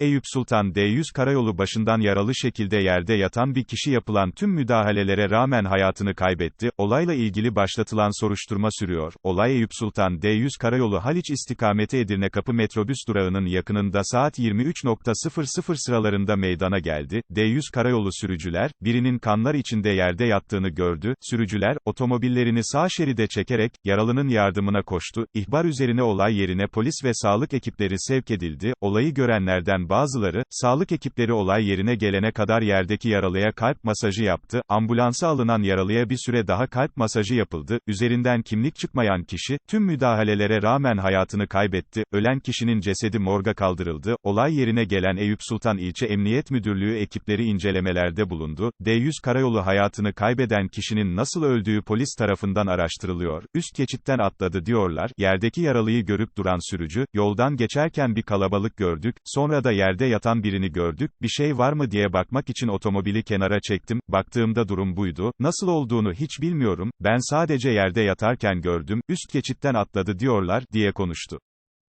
Eyüp Sultan D100 karayolu başından yaralı şekilde yerde yatan bir kişi yapılan tüm müdahalelere rağmen hayatını kaybetti. Olayla ilgili başlatılan soruşturma sürüyor. Olay Eyüp Sultan D100 karayolu Haliç istikameti Edirne Kapı metrobüs durağının yakınında saat 23.00 sıralarında meydana geldi. D100 karayolu sürücüler, birinin kanlar içinde yerde yattığını gördü. Sürücüler, otomobillerini sağ şeride çekerek, yaralının yardımına koştu. İhbar üzerine olay yerine polis ve sağlık ekipleri sevk edildi. Olayı görenlerden bazıları, sağlık ekipleri olay yerine gelene kadar yerdeki yaralıya kalp masajı yaptı, ambulansa alınan yaralıya bir süre daha kalp masajı yapıldı, üzerinden kimlik çıkmayan kişi, tüm müdahalelere rağmen hayatını kaybetti, ölen kişinin cesedi morga kaldırıldı, olay yerine gelen Eyüp Sultan İlçe Emniyet Müdürlüğü ekipleri incelemelerde bulundu, D100 karayolu hayatını kaybeden kişinin nasıl öldüğü polis tarafından araştırılıyor, üst geçitten atladı diyorlar, yerdeki yaralıyı görüp duran sürücü, yoldan geçerken bir kalabalık gördük, sonra da yerde yatan birini gördük, bir şey var mı diye bakmak için otomobili kenara çektim, baktığımda durum buydu, nasıl olduğunu hiç bilmiyorum, ben sadece yerde yatarken gördüm, üst geçitten atladı diyorlar, diye konuştu.